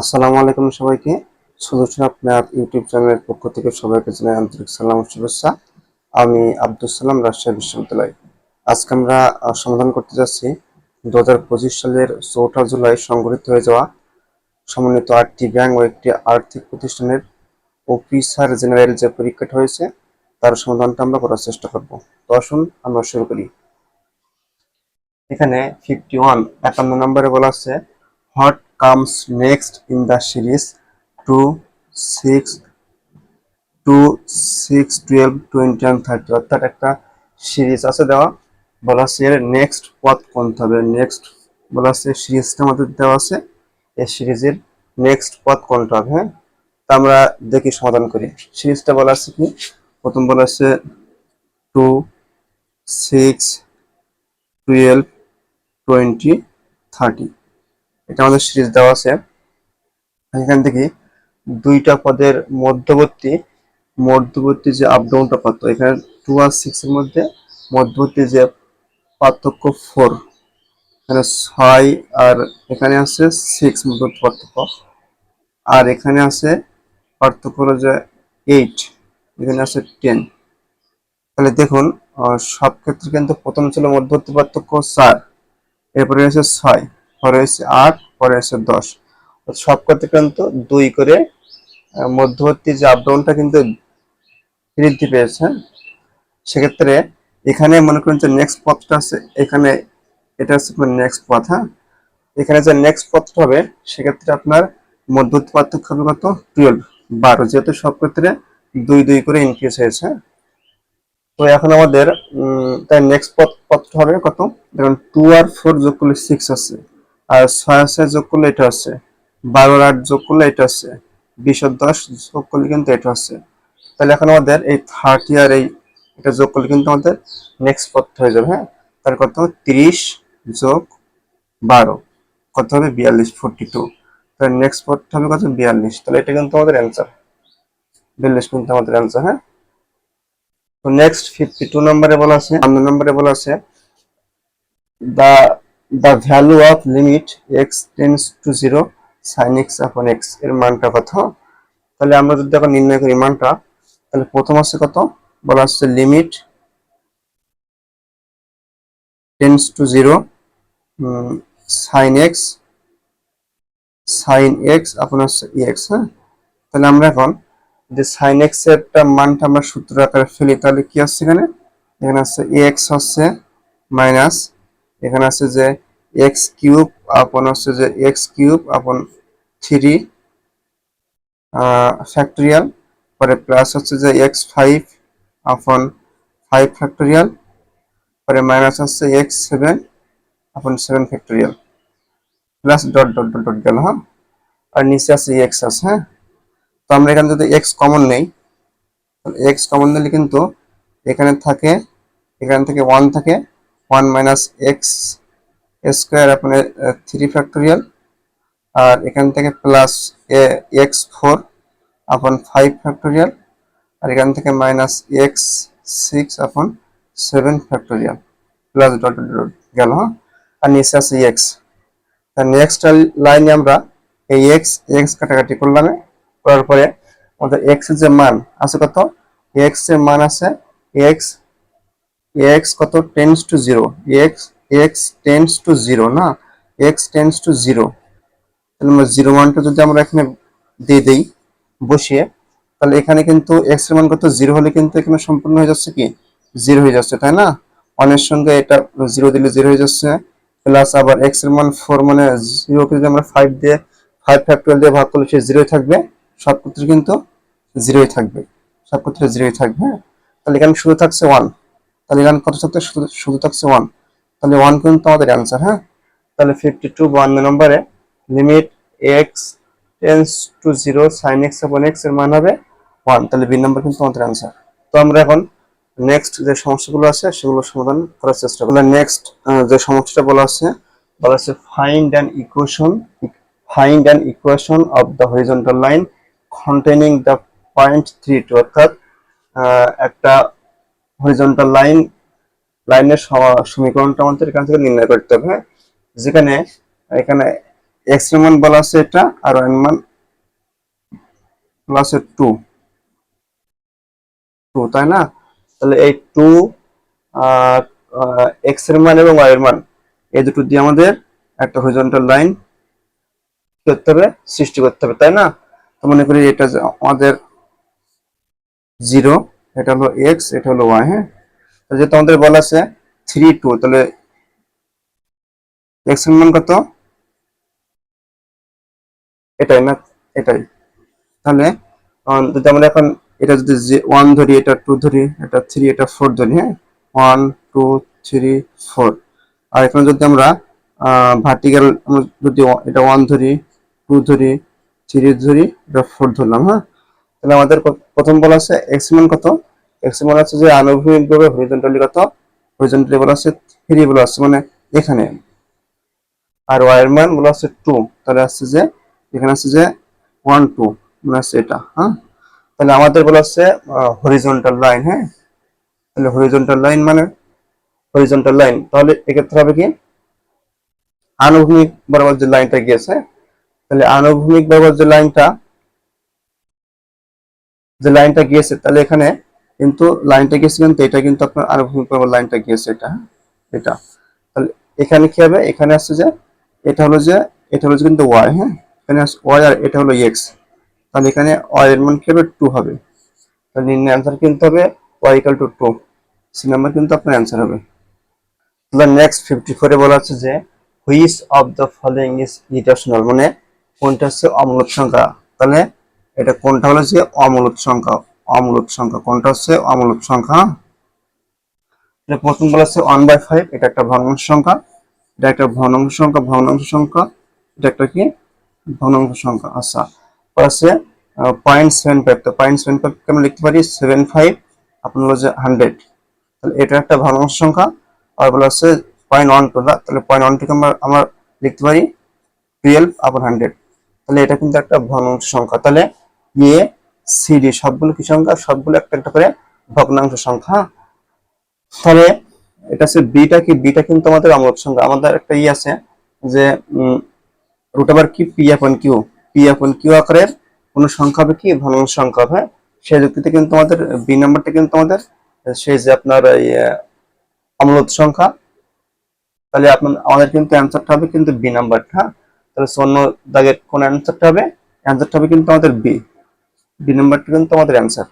আসসালামু আলাইকুম সবাইকে। সদস্য আপনার ইউটিউব চ্যানেলের পক্ষ থেকে সবাইকে জানাই আন্তরিক সালাম শুভেচ্ছা। আমি আব্দুল সালাম, রাজশাহী বিশ্ববিদ্যালয়। আজকে আমরা সমাধান করতে যাচ্ছি দু হাজার পঁচিশ সালের চৌঠা জুলাই সংগঠিত হয়ে যাওয়া সমন্বিত আটটি ব্যাংক ও একটি আর্থিক প্রতিষ্ঠানের অফিসার জেনারেল যে পরীক্ষাটা হয়েছে, তার সমাধানটা আমরা করার চেষ্টা করব। তো আসুন, আমরা শুরু করি। এখানে ফিফটি ওয়ান একান্ন নম্বরে বলা আছে what comes next in the series two six two six twelve twenty and thirty অর্থাৎ একটা সিরিজ আছে দেওয়া। বলা আছে এর নেক্সট পথ কোনটা হবে? নেক্সট বলা আছে সিরিজটা আমাদের দেওয়া আছে। এই সিরিজের নেক্সট পথ কোনটা হবে? হ্যাঁ? তা আমরা দেখি, সমাধান করি। সিরিজটা বলা আছে কি? প্রথম বলা আছে two six twelve twenty thirty এটা আমাদের সিরিজ দেওয়া আছে। এখান থেকে দুইটা পদের মধ্যবর্তী মধ্যবর্তী যে আপ ডাউনটা পার্থক্য, এখানে টু আর সিক্স এর মধ্যে মধ্যবর্তী যে পার্থক্য ফোর এখানে ছয় আর এখানে আছে সিক্স মধ্যবর্তী পার্থক্য। আর এখানে আছে পার্থক্য হলো যে এইট এখানে আছে টেন তাহলে দেখুন সব ক্ষেত্রে কিন্তু প্রথম ছিল মধ্যবর্তী পার্থক্য চার, এরপরে আছে ছয়। পরে আছে আট, পরে আছে দশ। সব ক্ষেত্রে কিন্তু দুই করে মধ্যবর্তী যে আপডাউনটা কিন্তু বৃদ্ধি পেয়েছে? সেক্ষেত্রে এখানে মনে করেন যে নেক্সট পথটা আছে, এখানে এটা হচ্ছে নেক্সট পথ হ্যাঁ? এখানে যে নেক্সট পথটা হবে, সেক্ষেত্রে আপনার মধ্যবর্তী পার্থক্য হবে কত? টুয়েলভ বারো, যেহেতু সব ক্ষেত্রে দুই দুই করে ইনক্রিজ হয়েছে। হ্যাঁ? তো এখন আমাদের তাই নেক্সট পথ, পথটা হবে কত? দেখুন টু আর ফোর যোগ করলে সিক্স আছে। আর ছয় আছে যোগ করলে এটা আছে। বারো আর আট যোগ করলে এটা আছে। বিশ দশ যোগ করলে কিন্তু এটা আছে। তাহলে এখন আমাদের এই থার্টি আর এই এটা যোগ করলে কিন্তু আমাদের নেক্সট পথ হয়ে যাবে হ্যাঁ? তাহলে কত? তিরিশ যোগ বারো। কত হবে? বিয়াল্লিশ ফোরটি টু তাহলে নেক্সট পথ হবে কত? বিয়াল্লিশ। তাহলে এটা কিন্তু আমাদের অ্যান্সার বিয়াল্লিশ কিন্তু আমাদের অ্যান্সার হ্যাঁ? তো নেক্সট ফিফটি টু নম্বরে বলা আছে আন্ন নম্বরে বলা আছে, the the value of limit x tends to zero sin x upon x এর মানটা কত? তাহলে আমরা যদি এখন নির্ণয় করি মানটা, তাহলে প্রথম আছে কত? বলা হচ্ছে limit tends to zero sine x sine x upon হচ্ছে এক্স হ্যাঁ? তাহলে আমরা এখন যে সাইন এক্সের একটা মানটা আমরা সূত্র আকারে ফেলি, তাহলে কি আসছে এখানে? এখানে আছে এক্স হচ্ছে মাইনাস এখানে আছে যে এক্স কিউব আপন হচ্ছে যে x cube upon three factorial পরে প্লাস হচ্ছে যে x five upon five factorial পরে মাইনাস হচ্ছে x seven upon seven factorial plus dot dot dot dot গেল হ্যাঁ? আর নিচে আছে এক্স আছে হ্যাঁ? তো আমরা এখানে যদি এক্স কমন নেই এক্স কমন নিলে কিন্তু এখানে থাকে, এখান থেকে ওয়ান থাকে one minus x square upon three factorial আর এখান থেকে plus x four upon five factorial আর এখান থেকে minus x six upon seven factorial plus dot dot গেল হ্যাঁ? আর নিচে আছে এক্স। তার নেক্সট লাইনে আমরা এই এক্স এক্স কাটাকাটি করলাম করার পরে আমাদের এক্সের যে মান আছে কত? এক্সের মান আছে এক্স এক্স কত tends to zero x x tends to zero না? এক্স টেন্স টু জিরো তাহলে আমরা জিরো মানটা যদি আমরা এখানে দিয়ে দিই, বসিয়ে, তাহলে এখানে কিন্তু এক্সের মান কত? জিরো হলে কিন্তু এখানে সম্পূর্ণ হয়ে যাচ্ছে কি? জিরো হয়ে যাচ্ছে, তাই না? ওয়ানের সঙ্গে এটা জিরো দিলে জিরো হয়ে যাচ্ছে প্লাস আবার এক্সের মান ফোর মানে জিরোকে যদি আমরা ফাইভ দিয়ে ফাইভ ফ্যাক্টরিয়াল দিয়ে ভাগ করলে সে জিরোই থাকবে সব ক্ষেত্রে কিন্তু জিরোই থাকবে সব ক্ষেত্রে জিরোই থাকবে হ্যাঁ? তাহলে এখানে শুধু থাকছে ওয়ান তাহলে এখানে কত থাকছে শুধু থাকছে ওয়ান তাহলে ওয়ান কিন্তু আমাদের অ্যান্সার হ্যাঁ? তাহলে ফিফটি টু বান্ন নম্বরে limit x tends to zero sine x upon এক্সের মান হবে ওয়ান তাহলে বি নম্বর কিন্তু আমাদের অ্যান্সার তো আমরা এখন নেক্সট যে সমস্যাগুলো আছে সেগুলো সমাধান করার চেষ্টা করব। নেক্সট যে সমস্যাটা বলা আছে বলা আছে find an equation find an equation of the horizontal line containing the point three two অর্থাৎ একটা হরিজন্টাল লাইন লাইনের সমীকরণটা আমাদের এখান থেকে নির্ণয় করতে হবে? যেখানে, এখানে এক্সের মান বলা আছে এটা, আর এর মান আছে টু টু তাই না? তাহলে এই টু আর এক্সের মান এবং ওয়াই এর মান, এই দুটো দিয়ে আমাদের একটা হরিজন্টাল লাইন করতে হবে, সৃষ্টি করতে হবে, তাই না? তো মনে করি এটা আমাদের জিরো এটা হলো এক্স এটা হলো ওয়াই হ্যাঁ? তো যেহেতু আমাদের বলা আছে থ্রি টু তাহলে এক্সের মান কত? এটাই না, এটাই। তাহলে যদি আমরা এখন এটা যদি ওয়ান ধরি, এটা টু ধরি, এটা থ্রি এটা ফোর ধরি হ্যাঁ? ওয়ান টু থ্রি ফোর আর এখানে যদি আমরা ভার্টিক্যাল যদি এটা ওয়ান ধরি টু ধরি থ্রি ধরি, এটা ফোর ধরলাম হ্যাঁ? তাহলে আমাদের প্রথম বলা আছে এক্স কত? এক্স আছে যে আনুভূমিক ভাবে হরিজন্টালি কত? হরিজন্টালি বলা আছে থ্রি বলা আছে মানে এখানে। আর ওয়াই বলা আছে টু তাহলে আসছে যে, এখানে আছে যে ওয়ান টু মানে আছে এটা হ্যাঁ? তাহলে আমাদের বলা আছে হরিজন্টাল লাইন হ্যাঁ? তাহলে হরিজন্টাল লাইন মানে হরিজন্টাল লাইন তাহলে এক্ষেত্রে হবে কি? আনুভূমিক বরাবর যে লাইনটা গিয়েছে, তাহলে আনুভূমিক বরাবর যে লাইনটা যে লাইনটা গিয়েছে, তাহলে এখানে কিন্তু লাইনটা গিয়েছে কিন্তু এটা কিন্তু আপনার আনুভূমিক বরাবর লাইনটা গিয়েছে এটা? এটা। তাহলে এখানে কি হবে? এখানে আসছে যে এটা হলো যে, এটা হলো যে কিন্তু ওয়াই হ্যাঁ? এখানে ওয়াই আর এটা হলো এক্স তাহলে এখানে ওয়াই এর মান কি হবে? টু হবে। তাহলে নির্ণয় অ্যান্সার কিন্তু হবে y equal to two C number কিন্তু আপনার অ্যান্সার হবে। তাহলে নেক্সট ফিফটি ফোরে বলা হচ্ছে যে which of the following is rational মানে কোনটা হচ্ছে অমূলত সংখ্যা? তাহলে এটা কোনটা হলো যে অমূলত সংখ্যা অমূলত সংখ্যা কোনটা হচ্ছে অমূলত সংখ্যা? তাহলে প্রথম বলা হচ্ছে ওয়ান বাই ফাইভ এটা একটা ভগ্নাংশ সংখ্যা, এটা একটা ভগ্নাংশ সংখ্যা ভগ্নাংশ সংখ্যা, এটা একটা কি? ভগ্নাংশ সংখ্যা আচ্ছা। আছে পয়েন্ট সেভেন ফাইভ তো পয়েন্ট সেভেন ফাইভ আমরা লিখতে পারি সেভেন ফাইভ আপনার যে হান্ড্রেড তাহলে এটা একটা ভগ্নাংশ সংখ্যা, আর বলা হচ্ছে পয়েন্ট ওয়ান তাহলে পয়েন্ট ওয়ান থেকে আমরা আমরা লিখতে পারি টুয়েলভ আপন হান্ড্রেড তাহলে এটা কিন্তু একটা ভগ্নাংশ সংখ্যা। তাহলে এ সিডি সবগুলো কি সংখ্যা? সবগুলো একটা একটা করে ভগ্নাংশ সংখ্যা। তাহলে এটা হচ্ছে বিটা কি? বিটা কিন্তু আমাদের অমূলত সংখ্যা। আমাদের একটা ই আছে যে রুট আবার কি? পি আপন কিউ পি আপন কিউ আকারের কোন সংখ্যা হবে কি? ভগ্নাংশ সংখ্যা হবে। সেই যুক্তিতে কিন্তু আমাদের বি নাম্বারটা কিন্তু আমাদের সেই যে আপনার আহ, সংখ্যা। তাহলে আপনার আমাদের কিন্তু অ্যান্সারটা হবে কিন্তু বি নাম্বারটা? তাহলে শূন্য দাগের কোন অ্যান্সারটা হবে? অ্যান্সারটা হবে কিন্তু আমাদের বি বি নাম্বারটা কিন্তু আমাদের অ্যান্সার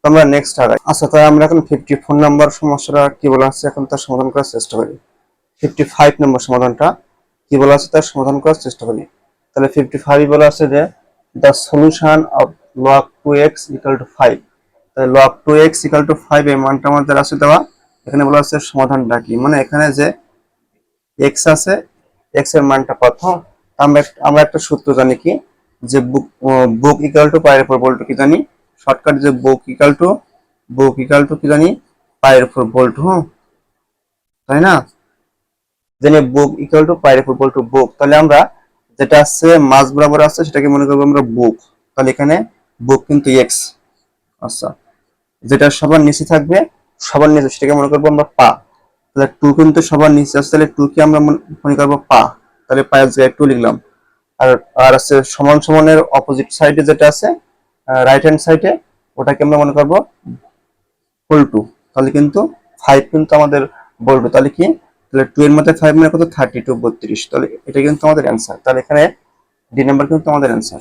তো আমরা নেক্সট আগাই। আচ্ছা তাহলে আমরা এখন ফিফটি ফোর নাম্বার সমস্যাটা কি বলা আছে এখন তার সমাধান করার চেষ্টা করি। ফিফটি ফাইভ নম্বর সমাধানটা কি বলা আছে তার সমাধান করার চেষ্টা করি। তাহলে ফিফটি ফাইভ বলা আছে যে the solution of log two x equal to five তাহলে log two x equal to five এই মানটা আমাদের আছে দেওয়া। এখানে বলা আছে সমাধানটা কি? মানে এখানে যে এক্স আছে এক্সের মানটা কত? আমরা আমরা একটা সূত্র জানি কি? যে বুক বুক ইকাল টু পায়ের উপর বল্টু কি জানি? শর্টকাট যে book equal to book equal to কি জানি? পায়ের উপর বল্টু হ্যাঁ তাই না? জানি বুক ইকাল টু পায়ের উপর বল্টু বুক তাহলে আমরা যেটা আছে মাছ বরাবর আছে, সেটাকে মনে করব আমরা বুক তাহলে এখানে বুক কিন্তু এক্স আচ্ছা। যেটা সবার নিচে থাকবে, সবার নিচে, সেটাকে মনে করব আমরা পা। তাহলে টু কিন্তু সবার নিচে আছে, তাহলে টু কে আমরা মনে- মনে করব পা। তাহলে পায়ের জায়গায় টু লিখলাম। আর আর আছে সমান সমানের অপোজিট সাইডে যেটা আছে রাইট হ্যান্ড সাইডে ওটাকে আমরা মনে করব হোল টু তাহলে কিন্তু ফাইভ কিন্তু আমাদের বলবে। তাহলে কি? তাহলে টু এর মধ্যে ফাইভ মানে কত? থার্টি টু বত্রিশ। তাহলে এটা কিন্তু আমাদের অ্যান্সার তাহলে এখানে ডি নাম্বার কিন্তু আমাদের অ্যান্সার